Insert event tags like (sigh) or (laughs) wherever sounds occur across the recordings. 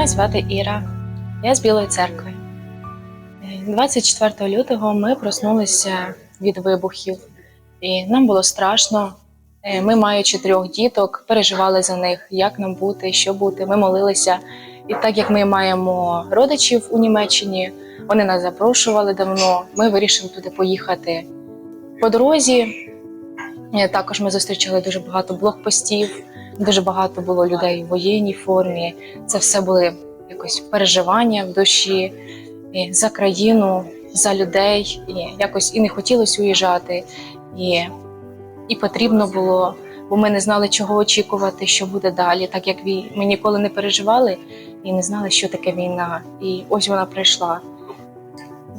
Мене звати Іра, я з Білої церкви. Е, 24 лютого ми проснулися від вибухів, і нам було страшно. Е, Ми, маючи трьох діток, переживали за них, як нам бути, що бути. Ми молилися. І так як ми маємо родичів у Німеччині, вони нас запрошували давно. Ми вирішили туди поїхати. По дорозі е, також ми зустрічали дуже багато блокпостів, дуже багато було людей у воєнній формі. Це все були якось переживання в душі і за країну, за людей. І якось і не хотілося уїжджати, і, і потрібно було, бо ми не знали, чого очікувати, що буде далі, так як ми ніколи не переживали і не знали, що таке війна. І ось вона прийшла.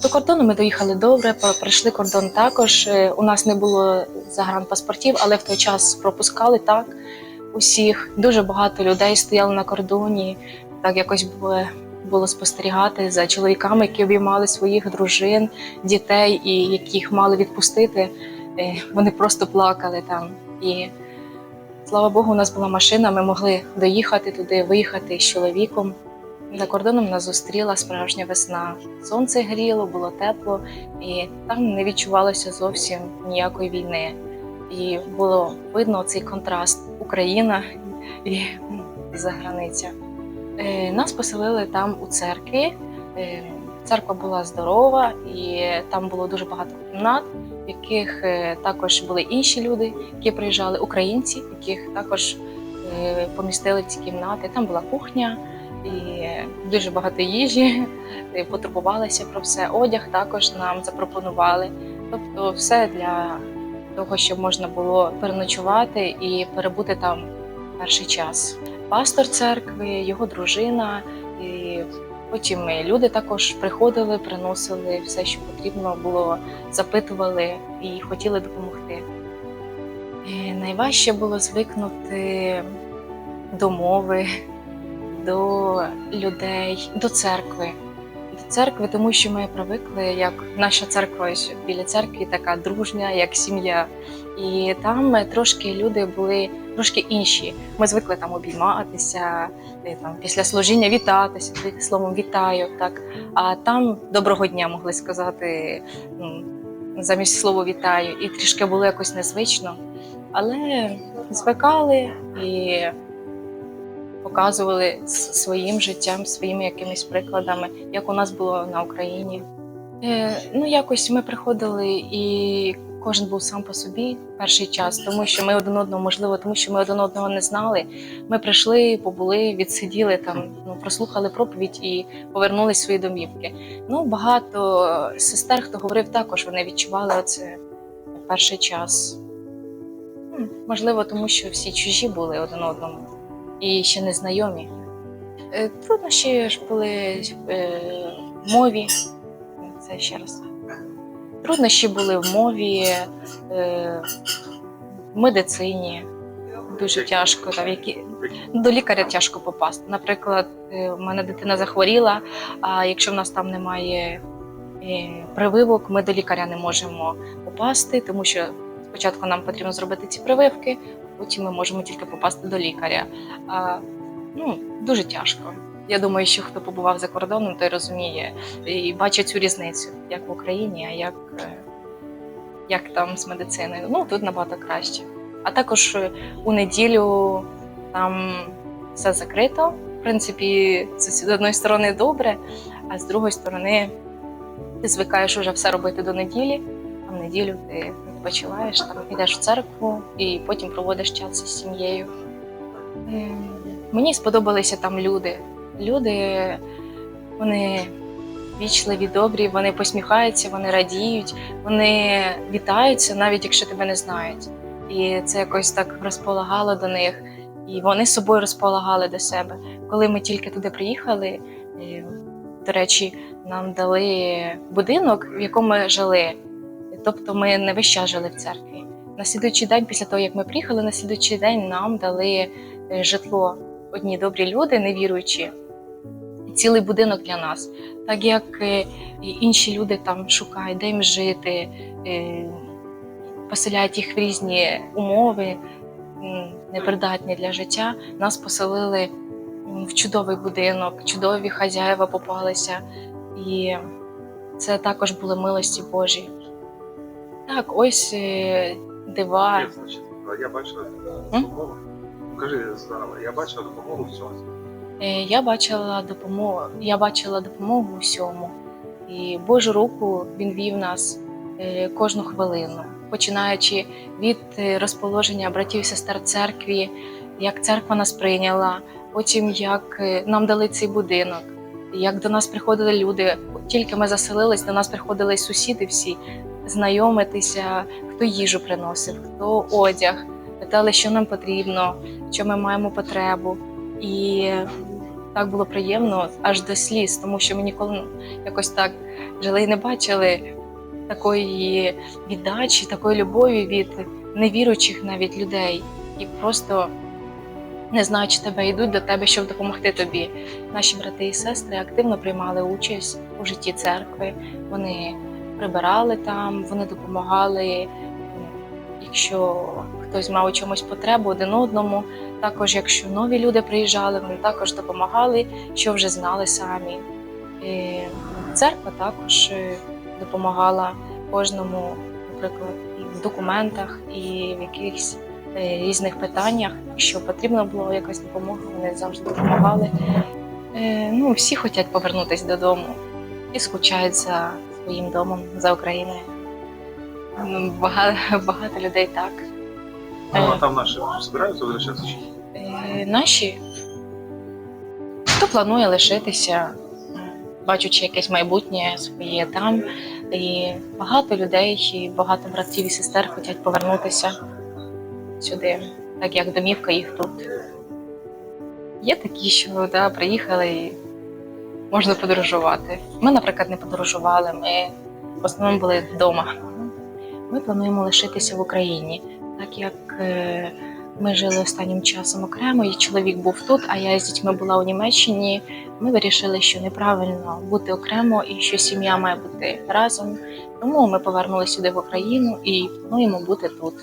До кордону ми доїхали добре, пройшли кордон також. Е, У нас не було загранпаспортів, але в той час пропускали так усіх. Дуже багато людей стояли на кордоні. Так якось було, було спостерігати за чоловіками, які обіймали своїх дружин, дітей і яких мали відпустити. Е, Вони просто плакали там. І слава Богу, у нас була машина. Ми могли доїхати туди, виїхати з чоловіком. За кордоном нас зустріла справжня весна. Сонце гріло, було тепло, і там не відчувалося зовсім ніякої війни. І було видно цей контраст Україна і заграниця. Е, Нас поселили там у церкві. Е, Церква була здорова, і там було дуже багато кімнат, в яких е, також були інші люди, які приїжджали, українці, яких також помістили в ці кімнати. Там була кухня і дуже багато їжі, потурбувалися про все. Одяг також нам запропонували. Тобто, все для того, щоб можна було переночувати і перебути там перший час. Пастор церкви, його дружина, і потім люди також приходили, приносили все, що потрібно було, запитували і хотіли допомогти. І найважче було звикнути до мови, до людей, до церкви. Церкви, тому що ми привикли, як наша церква ось біля церкви така дружня, як сім'я. І там трошки люди були трошки інші. Ми звикли там обійматися, там після служіння вітатися, словом вітаю. Так а там доброго дня могли сказати замість слова вітаю, і трішки було якось незвично. Але звикали і показували своїм життям, своїми якимись прикладами, як у нас було на Україні. Е, ну, якось ми приходили і кожен був сам по собі перший час, тому що ми один одного, можливо, тому що ми один одного не знали. Ми прийшли, побули, відсиділи там, ну, прослухали проповідь і повернулись в свої домівки. Ну, багато сестер, хто говорив, також вони відчували це перший час. Можливо, тому що всі чужі були один одному і ще не знайомі. Е, Труднощі ж були е, в мові. Це ще раз. Труднощі були в мові, е, в медицині. Дуже тяжко. Там, які... До лікаря тяжко попасти. Наприклад, в мене дитина захворіла, а якщо в нас там немає прививок, ми до лікаря не можемо попасти, тому що спочатку нам потрібно зробити ці прививки, потім ми можемо тільки попасти до лікаря. А, ну, дуже тяжко. Я думаю, що хто побував за кордоном, той розуміє і бачить цю різницю, як в Україні, а як, е, як там з медициною. Ну, тут набагато краще. А також е, у неділю там все закрито. В принципі, це з одної сторони добре, а з другої сторони ти звикаєш уже все робити до неділі, а в неділю ти відпочиваєш, там йдеш в церкву і потім проводиш час із сім'єю. Ем, Мені сподобалися там люди. Люди, вони вічливі, добрі, вони посміхаються, вони радіють, вони вітаються, навіть якщо тебе не знають. І це якось так розполагало до них, і вони з собою розполагали до себе. Коли ми тільки туди приїхали, е, до речі, нам дали будинок, в якому ми жили. Тобто ми не весь час жили в церкві. На слідуючий день, після того, як ми приїхали, на слідуючий день нам дали е, житло одні добрі люди, невіруючі, цілий будинок для нас. Так як е, інші люди там шукають, де їм жити, е, поселяють їх в різні умови, непридатні для життя, нас поселили в чудовий будинок, чудові хазяїва попалися. І це також були милості Божі. Так, ось е, дива. Є, значить, я бачила допомогу. Ну, Кажи заново, я бачила допомогу всього. Е, Я бачила допомогу, я бачила допомогу всьому. І Божу руку він вів нас е, кожну хвилину, починаючи від е, розположення братів і сестер церкві, як церква нас прийняла, потім як е, нам дали цей будинок, як до нас приходили люди. Тільки ми заселились, до нас приходили сусіди всі знайомитися, хто їжу приносив, хто одяг, питали, що нам потрібно, що ми маємо потребу. І так було приємно аж до сліз, тому що ми ніколи якось так жили і не бачили такої віддачі, такої любові від невіруючих навіть людей, і просто не знаючи тебе, йдуть до тебе, щоб допомогти тобі. Наші брати і сестри активно приймали участь у житті церкви. Вони прибирали там, вони допомагали. Якщо хтось мав у чомусь потребу один одному, також, якщо нові люди приїжджали, вони також допомагали, що вже знали самі. І церква також е, допомагала кожному, наприклад, в документах, і в якихось е, різних питаннях. Якщо потрібна була якась допомога, вони завжди допомагали. Е, Ну, всі хочуть повернутися додому і скучають за своїм домом, за Україною. Ну, Багато, (laughs) багато людей так. Ну, а Е, там наші збираються чи? Е, Наші хто планує лишитися, бачучи якесь майбутнє своє там. І багато людей, і багато братів і сестер хочуть повернутися сюди, так як домівка їх тут. Є такі, що да, приїхали і можна подорожувати. Ми, наприклад, не подорожували, ми в основному були вдома. Ми плануємо лишитися в Україні, так як е, ми жили останнім часом окремо, і чоловік був тут, а я з дітьми була у Німеччині. Ми вирішили, що неправильно бути окремо і що сім'я має бути разом. Тому ми повернулися сюди в Україну і плануємо бути тут.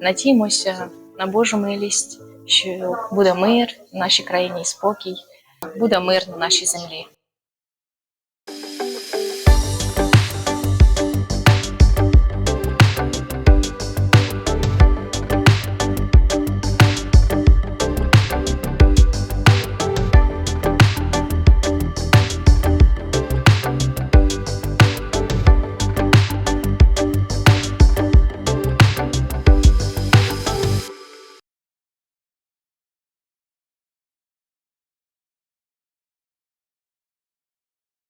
Надіємося на Божу милість, що буде мир в нашій країні і спокій, буде мир на нашій землі.